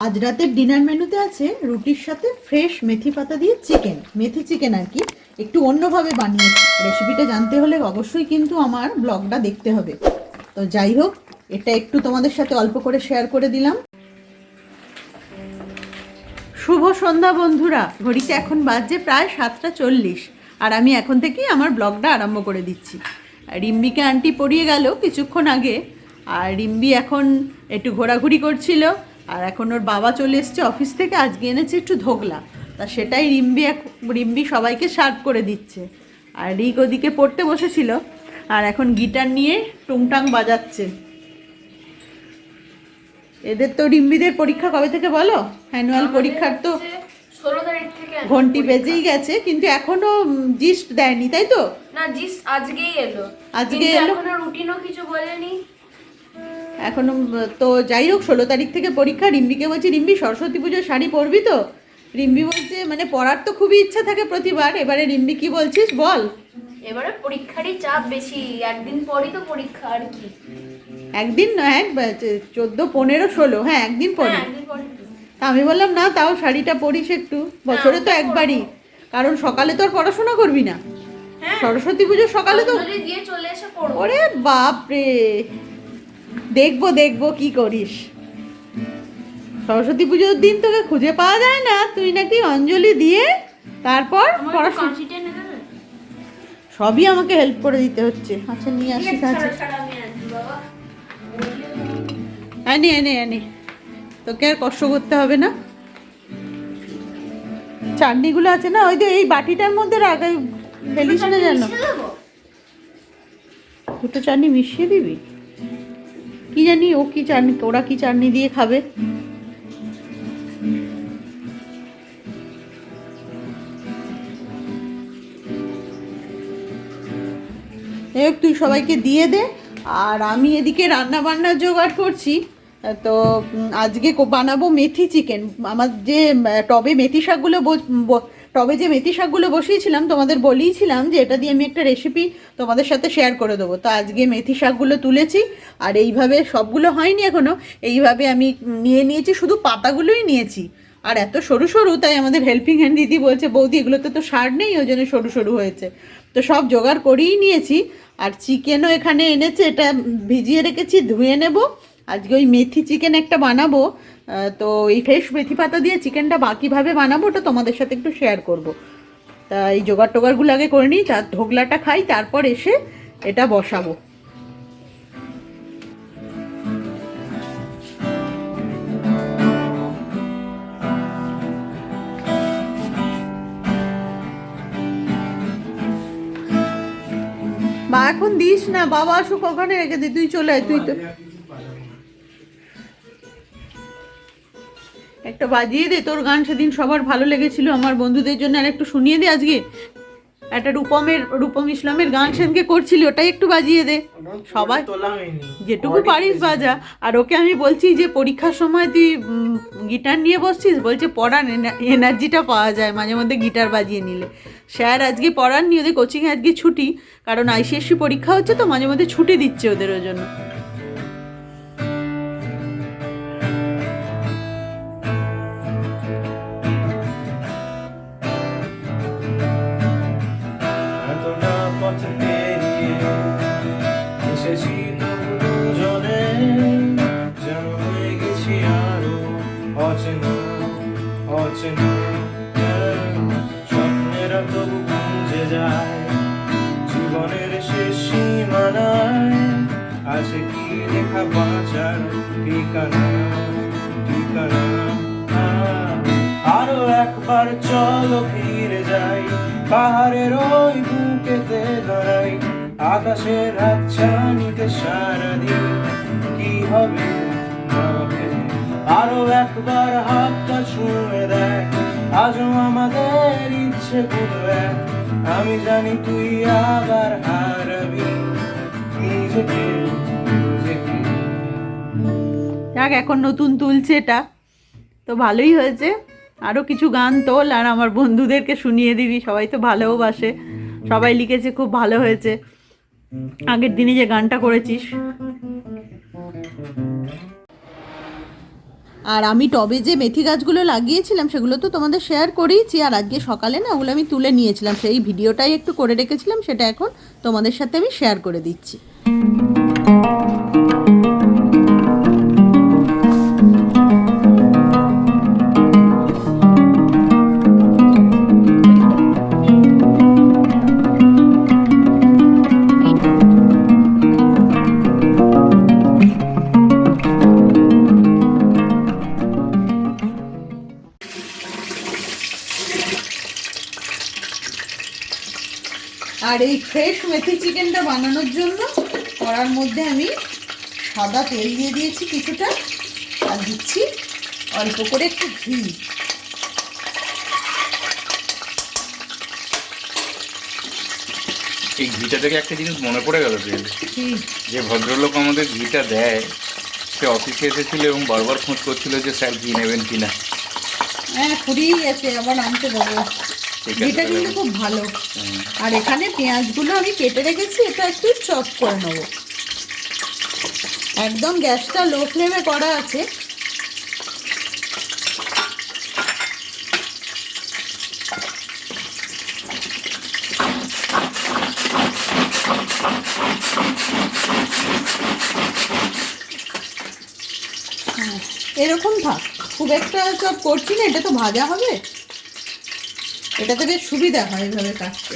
আজ রাতের ডিনার মেনুতে আছে রুটির সাথে ফ্রেশ মেথি পাতা দিয়ে চিকেন মেথি চিকেন আর কি, একটু অন্যভাবে বানিয়েছি। রেসিপিটা জানতে হলে অবশ্যই কিন্তু আমার ব্লগটা দেখতে হবে। তো যাই হোক, এটা একটু তোমাদের সাথে অল্প করে শেয়ার করে দিলাম। শুভ সন্ধ্যা বন্ধুরা, ঘড়িতে এখন বাজছে প্রায় সাতটা চল্লিশ, আর আমি এখন থেকেই আমার ব্লগটা আরম্ভ করে দিচ্ছি। রিম্বিকে আন্টি পড়িয়ে গেল কিছুক্ষণ আগে, আর রিম্বি এখন একটু ঘোরাঘুরি করছিল। আর এখন ওর বাবা চলে এসছে অফিস থেকে আজকে এনেছে একটু ধোগলা তা সেটাই রিম্বি এক- রিম্বি সবাইকে সার্ভ করে দিচ্ছে। আর রিক ওদিকে পড়তে বসেছিল আর এখন গিটার নিয়ে টুংটাং বাজাচ্ছে। এদের তো রিম্বিদের পরীক্ষা কবে থেকে বলো? অ্যানুয়াল পরীক্ষার তো ঘন্টি বেজেই গেছে কিন্তু এখনও জিস্ট দেয়নি তাই তো? না জিস আজকেই এলো। আজকে এলো? রুটিনও কিছু বলেনি। এখনও তো যাই হোক ষোলো তারিখ থেকে পরীক্ষা। রিম্বিকে বলছি রিম্বি সরস্বতী পুজোর শাড়ি পরবি তো? রিম্বি বলছে মানে পড়ার তো খুবই ইচ্ছা থাকে প্রতিবার। এবারে রিম্বি কি বলছিস বল? এবারে পরীক্ষারই চাপ বেশি। একদিন পরই তো পরীক্ষা আর কি। একদিন নয় এক চোদ্দ পনেরো ষোলো হ্যাঁ একদিন হ্যাঁ পরে তো। আমি বললাম না তাও শাড়িটা পরিস একটু। বছরে তো একবারই। কারণ সকালে তো আর পড়াশোনা করবি না। হ্যাঁ। সরস্বতী পুজোর সকালে তো ওরে বাপ রে দেখব দেখব কি করিস? সরস্বতী পুজোর দিন তোকে খুঁজে পাওয়া যায় না। তুই নাকি অঞ্জলি দিয়ে তারপর পড়াশোনা? সবই আমাকে হেল্প করে দিতে হচ্ছে। আচ্ছা নিয়ে আসি কাছে আনি এনে এনে তোকে আর কষ্ট করতে হবে না। চাটনিগুলো আছে না? ওই যে এই বাটিটার মধ্যে রাখা ফেলিস না যেন। দুটো চাটনি মিশিয়ে দিবি? কি জানি, ও কি চাটনি ওরা কি চাটনি দিয়ে খাবে? তুই সবাইকে দিয়ে দে, আর আমি এদিকে রান্না বান্নার জোগাড় করছি। তো আজকে বানাবো মেথি চিকেন। আমার যে টবে মেথি শাকগুলো টবে যে মেথি শাকগুলো বসিয়েছিলাম, তোমাদের বলেইছিলাম যে এটা দিয়ে আমি একটা রেসিপি তোমাদের সাথে শেয়ার করে দেবো। তো আজকে মেথি শাকগুলো তুলেছি, আর এইভাবে সবগুলো হয়নি এখনও এইভাবে আমি নিয়ে নিয়েছি, শুধু পাতাগুলোই নিয়েছি। আর এত সরু সরু, তাই আমাদের হেল্পিং হ্যান্ড দিদি বলছে, বৌদি, এগুলোতে তো সার নেই, ওই জন্য সরু সরু হয়েছে। তো সব জোগাড় করেই নিয়েছি, আর চিকেনও এখানে এনেছে, এটা ভিজিয়ে রেখেছি, ধুয়ে নেব। আজকে ওই মেথি চিকেন একটা বানাবো তো এই ফ্রেশ মেথি পাতা দিয়ে চিকেনটা বাকিভাবে বানাবো, ওটা তোমাদের সাথে একটু শেয়ার করব। তা এই জোগাড় টোগাড়গুলো আগে করে নিই, তার ধোগলাটা খাই, তারপর এসে এটা বসাবো। মা, এখন দিস না, বাবা আসুক ওখানে রেখে দে, তুই চলে তুই তো একটা বাজিয়ে দে তোর গান সেদিন সবার ভালো লেগেছিল আমার বন্ধুদের জন্য আর একটু শুনিয়ে দে আজকে। একটা রূপমের রূপম ইসলামের গান সেদিনকে করছিলি ওটাই একটু বাজিয়ে দে। সবাই যেটুকু পারিস বাজা। আর ওকে আমি বলছি যে পরীক্ষার সময় তুই গিটার নিয়ে বসছিস? বলছে পড়ান এনার্জিটা পাওয়া যায় মাঝে মধ্যে গিটার বাজিয়ে নিলে। স্যার আজকে পড়াননি ওদের কোচিংয়ে আজকে ছুটি কারণ আইসিএসসি পরীক্ষা হচ্ছে তো মাঝে মধ্যে ছুটি দিচ্ছে ওদের ওই জন্য। অচেনা স্বপ্নেরা তবু যায়। জীবনের শেষ সীমানায় কি লেখা বাঁচার ঠিকানা? ঠিকানা আরও একবার চলো ফিরে যাই। পাহাড়ের ওই বুকেতে দাঁড়াই। আকাশের হাত ছানিতে সারাদিন কি হবে? আরও একবার হাতটা ছুঁয়ে দেয় আজও আমাদের ইচ্ছে এক আমি জানি তুই আবার হারাবি। নিজেকে যাক, এখন নতুন তুলছে এটা। তো ভালোই হয়েছে। আরও কিছু গান তোল আর আমার বন্ধুদেরকে শুনিয়ে দিবি। সবাই তো ভালোবাসে। সবাই লিখেছে, খুব ভালো হয়েছে। আগের দিনে যে গানটা করেছিস আর আমি টবে যে মেথি গাছগুলো লাগিয়েছিলাম, সেগুলো তো তোমাদের শেয়ার করেইছি। আর আজকে সকালে না ওগুলো আমি তুলে নিয়েছিলাম। সেই ভিডিওটাই একটু করে রেখেছিলাম, সেটা এখন তোমাদের সাথে আমি শেয়ার করে দিচ্ছি। আর এই ফ্রেশ মেথি চিকেনটা বানানোর জন্য কড়ার মধ্যে আমি সাদা তেল দিয়ে দিয়েছি কিছুটা আর দিচ্ছি অল্প করে একটু ঘি। এই ঘিটা থেকে একটা জিনিস মনে পড়ে গেল ঘি যে ভদ্রলোক আমাদের ঘিটা দেয় সে অফিসে এসেছিল এবং বারবার খোঁজ করছিল যে স্যার ঘি নেবেন কিনা। হ্যাঁ ফুরিয়েই গেছে আবার আনতে দেবো। তাহলে কিন্তু খুব ভালো। আর এখানে পেঁয়াজগুলো আমি কেটে রেখেছি এটা একটু চপ করে নেব। একদম গ্যাসটা লো ফ্লেমে করা আছে। হ্যাঁ, এরকম থাক। খুব একটা চপ করছি না এটা তো ভাজা হবে। এটাতে বেশ সুবিধা হয় এভাবে কাটতে।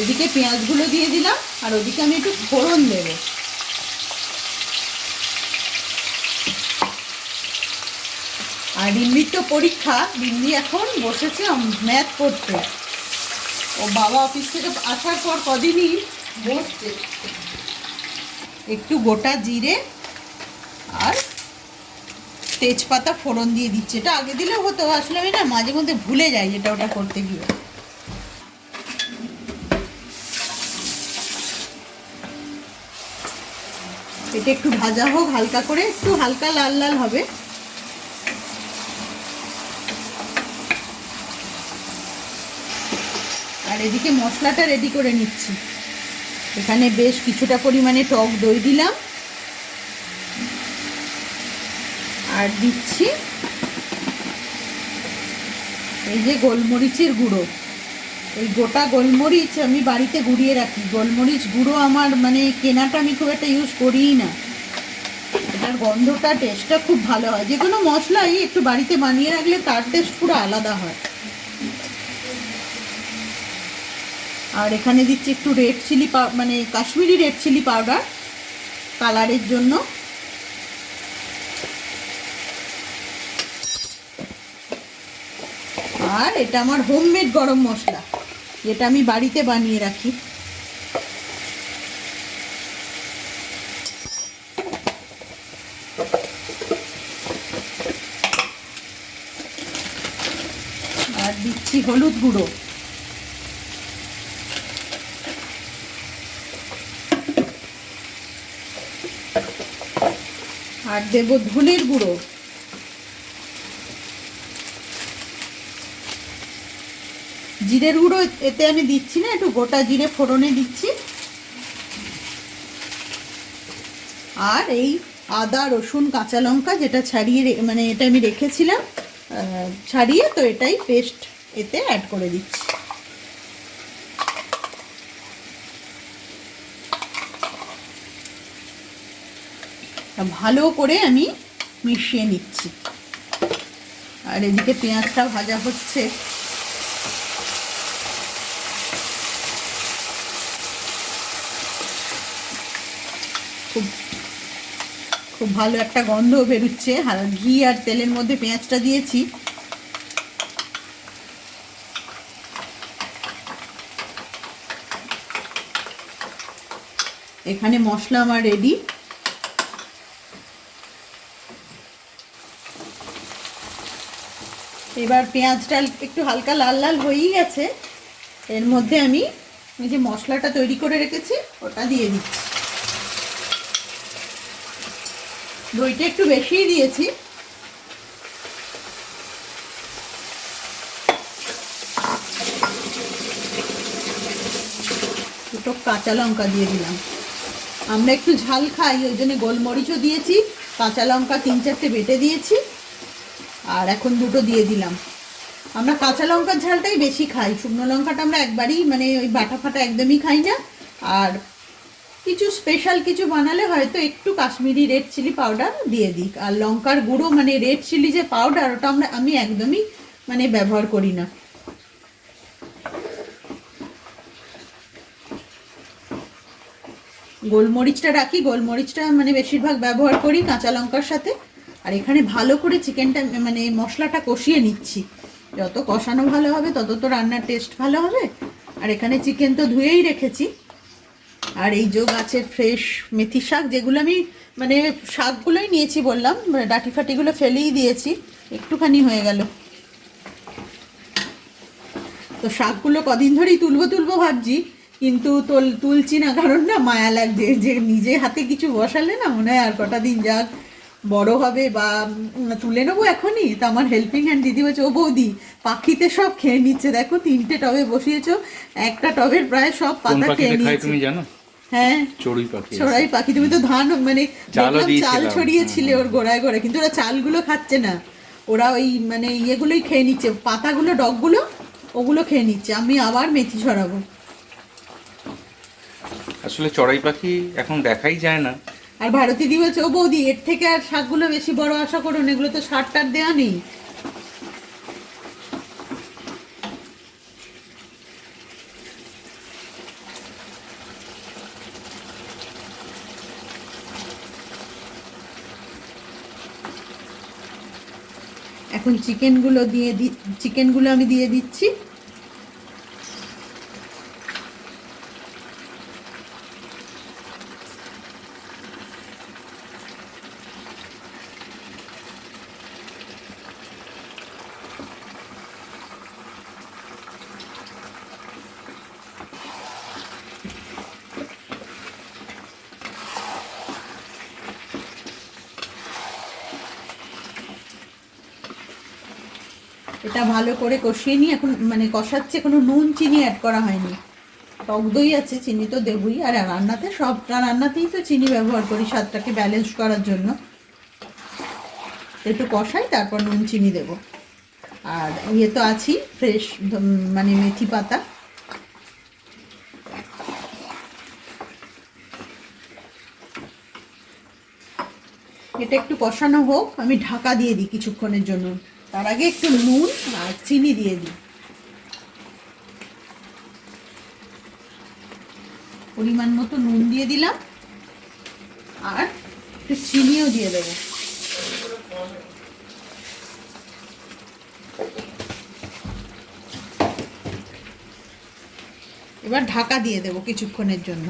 এদিকে পেঁয়াজগুলো দিয়ে দিলাম, আর ওদিকে আমি একটু ফোড়ন দেবো। আর রিম্বির তো পরীক্ষা রিম্বি এখন বসেছে ম্যাথ করতে। ও বাবা অফিস থেকে আসার পর কদিনই বসছে। একটু গোটা জিরে আর তেজপাতা ফোড়ন দিয়ে দিচ্ছে। এটা আগে দিলেও হতো, আসলে আমি না মাঝে মধ্যে ভুলে যাই এটা ওটা করতে গিয়ে। এটা একটু ভাজা হোক, হালকা করে, একটু হালকা লাল লাল হবে। আর এদিকে মশলাটা রেডি করে নিচ্ছি। এখানে বেশ কিছুটা পরিমাণে টক দই দিলাম। আর দিচ্ছি এই যে গোলমরিচের গুঁড়ো। এই গোটা গোলমরিচ আমি বাড়িতে গুঁড়িয়ে রাখি। গোলমরিচ গুঁড়ো আমার মানে কেনাটা আমি খুব একটা ইউজ করিই না। এটার গন্ধটা টেস্টটা খুব ভালো হয়। যে কোনো মশলাই একটু বাড়িতে বানিয়ে রাখলে তার টেস্ট পুরো আলাদা হয়। আর এখানে দিচ্ছি একটু রেড চিলি মানে কাশ্মীরি রেড চিলি পাউডার কালারের জন্য। আর এটা আমার হোমমেড গরম মশলা, যেটা আমি বাড়িতে বানিয়ে রাখি। আর দিচ্ছি হলুদ গুঁড়ো। আর দেবো ধনের গুঁড়ো। জিরের গুঁড়ো, এতে আমি দিচ্ছি না, একটু গোটা জিরে ফোড়নে দিচ্ছি। আর এই আদা, রসুন, কাঁচা লঙ্কা যেটা ছাড়িয়ে মানে এটা আমি রেখেছিলাম ছাড়িয়ে তো এটাই পেস্ট এতে অ্যাড করে দিচ্ছি। ভালো করে আমি মিশিয়ে নিচ্ছি। আর এদিকে পেঁয়াজটা ভাজা হচ্ছে। খুব খুব ভালো একটা গন্ধ বেরোচ্ছে। ঘি আর তেলের মধ্যে পেঁয়াজটা দিয়েছি। এখানে মশলা আমার রেডি এবার পেঁয়াজটা একটু হালকা লাল লাল হয়েই গেছে। এর মধ্যে আমি যে মশলাটা তৈরি করে রেখেছি, ওটা দিয়ে দিচ্ছি। দইটা একটু বেশিই দিয়েছি। দুটো কাঁচা লঙ্কা দিয়ে দিলাম। আমরা একটু ঝাল খাই, ওই জন্য গোলমরিচও দিয়েছি, কাঁচা লঙ্কা তিন চারটে বেটে দিয়েছি, আর এখন দুটো দিয়ে দিলাম। আমরা কাঁচা লঙ্কার ঝালটাই বেশি খাই, শুকনো লঙ্কাটা আমরা একবারই মানে ওই বাটা ফাটা একদমই খাই না, আর কিছু স্পেশাল কিছু বানালে হয়তো একটু কাশ্মীরি রেড চিলি পাউডার দিয়ে দিই। আর লঙ্কার গুঁড়ো মানে রেড চিলি যে পাউডার ওটা আমরা, আমি একদমই মানে ব্যবহার করি না। গোলমরিচটা রাখি, গোলমরিচটা মানে বেশিরভাগ ব্যবহার করি কাঁচা লঙ্কার সাথে। আর এখানে ভালো করে চিকেনটা মানে মশলাটা কষিয়ে নিচ্ছি। যত কষানো ভালো হবে, তত তো রান্নার টেস্ট ভালো হবে। আর এখানে চিকেন তো ধুয়েই রেখেছি। আর এই যে গাছের ফ্রেশ মেথি শাক যেগুলো আমি মানে শাকগুলোই নিয়েছি বললাম মানে ডাঁটি ফাটিগুলো ফেলেই দিয়েছি একটুখানি হয়ে গেল। তো শাকগুলো কদিন ধরেই তুলবো তুলবো ভাবছি কিন্তু তোল তুলছি না কারণ না মায়া লাগছে যে নিজে হাতে কিছু বসালে না মনে হয় আর কটা দিন যাক বড় হবে বা তুলে নেব এখনই তো আমার হেল্পিং হ্যান্ড দিদি বলছে ও বৌদি পাখিতে সব খেয়ে নিচ্ছে দেখো তিনটে টবে বসিয়েছো একটা টবের প্রায় সব পাতা খেয়ে নিচ্ছে তুমি জানো? হ্যাঁ? চড়ুই পাখি তুমি তো ধান মানে চাল ছড়িয়েছিলে ওর গোড়ায় গোড়ায়। কিন্তু ওরা চালগুলো খাচ্ছে না। ওরা ওই মানে ইয়েগুলোই খেয়ে নিচ্ছে। পাতাগুলো ডগগুলো ওগুলো খেয়ে নিচ্ছে। আমি আবার মেথি ছড়াবো। আসলে চড়াই পাখি এখন দেখাই যায় না। আর ভারতী দি বলছে ও বৌদি এর থেকে আর শাকগুলো বেশি বড় আশা করুন এগুলো তো সার টার দেওয়া নেই। এখন চিকেনগুলো দিয়ে দি চিকেনগুলো আমি দিয়ে দিচ্ছি। এটা ভালো করে কষিয়ে নিয়ে এখন মানে কষাচ্ছে কোনো নুন, চিনি অ্যাড করা হয়নি। টক দই আছে, চিনি তো দেবই। আর রান্নাতে সব রান্নাতেই তো চিনি ব্যবহার করি স্বাদটাকে ব্যালেন্স করার জন্য। একটু কষাই, তারপর নুন, চিনি দেব। আর ইয়ে তো আছি ফ্রেশ মানে মেথি পাতা। এটা একটু কষানো হোক, আমি ঢাকা দিয়ে দিই কিছুক্ষণের জন্য। তার আগে একটু নুন আর চিনি দিয়ে দিই। পরিমাণ মতো নুন দিয়ে দিলাম আর একটু চিনিও দিয়ে দেবো। এবার ঢাকা দিয়ে দেবো কিছুক্ষণের জন্য।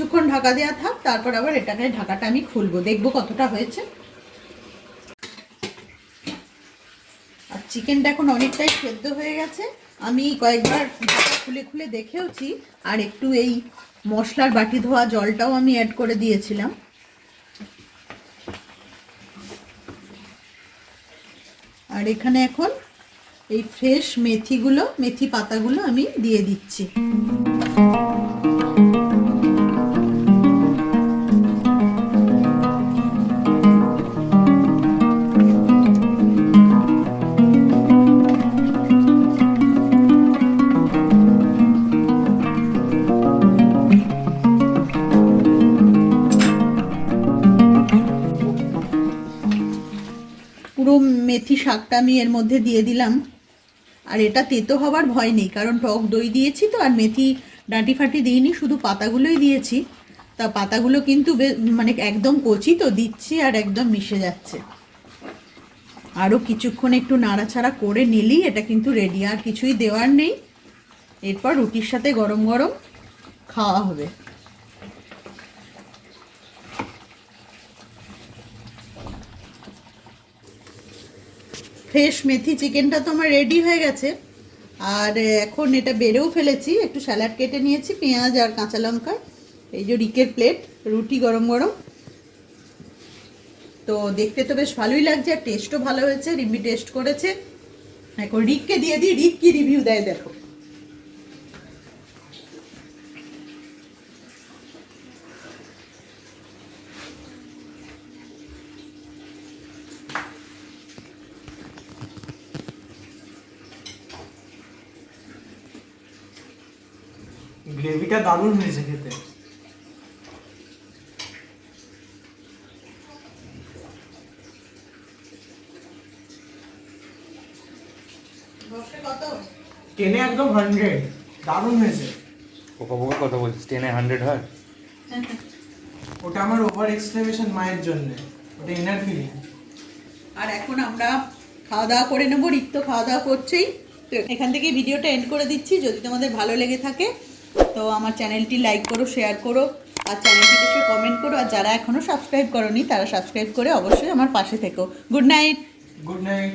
কিছুক্ষণ ঢাকা দেওয়া থাক, তারপর আবার এটাকে ঢাকাটা আমি খুলবো। দেখব কতটা হয়েছে। আর চিকেনটা এখন অনেকটাই সেদ্ধ হয়ে গেছে। আমি কয়েকবার ঢাকা খুলে খুলে দেখেওছি, আর একটু এই মশলার বাটি ধোয়া জলটাও আমি অ্যাড করে দিয়েছিলাম। আর এখানে এখন এই ফ্রেশ মেথিগুলো, মেথি পাতাগুলো আমি দিয়ে দিচ্ছি। মেথি শাকটা আমি এর মধ্যে দিয়ে দিলাম। আর এটা তেতো হওয়ার ভয় নেই, কারণ টক দই দিয়েছি তো, আর মেথি ডাঁটি ফাটি দিইনি, শুধু পাতাগুলোই দিয়েছি। তা পাতাগুলো কিন্তু মানে একদম কচি তো, দিচ্ছি আর একদম মিশে যাচ্ছে। আরও কিছুক্ষণ একটু নাড়াচাড়া করে নিলেই এটা কিন্তু রেডি আর কিছুই দেওয়ার নেই। এরপর রুটির সাথে গরম গরম খাওয়া হবে। ফ্রেশ মেথি চিকেনটা তো আমার রেডি হয়ে গেছে। আর এখন এটা বেড়েও ফেলেছি, একটু স্যালাড কেটে নিয়েছি, পেঁয়াজ আর কাঁচা লঙ্কা, এই যে রিকের প্লেট রুটি গরম গরম। তো দেখতে তো বেশ ভালোই লাগছে, আর টেস্টও ভালো হয়েছে রিম্বি টেস্ট করেছে। এখন রিককে দিয়ে দিই, রিক কি রিভিউ দেয় দেখো। গ্রেভিটা দারুণ হয়েছে খেতে। টেনে একদম হান্ড্রেড দারুণ হয়েছে। পোকা কথা বলছিস টেনে হান্ড্রেড হয়? ওটা আমার ওভার এক্সপ্লেনেশন মায়ের জন্য। ওটা ইনার ফিলিং আর এখন আমরা খাওয়া দাওয়া করে নেব রিক তো খাওয়া দাওয়া করছেই। তো এখান থেকে ভিডিওটা এন্ড করে দিচ্ছি। যদি তোমাদের ভালো লেগে থাকে তো আমার চ্যানেলটি লাইক করো শেয়ার করো, আর চ্যানেলটিতে সে কমেন্ট করো, আর যারা এখনও সাবস্ক্রাইব করনি, তারা সাবস্ক্রাইব করে অবশ্যই আমার পাশে থেকো। Good night good night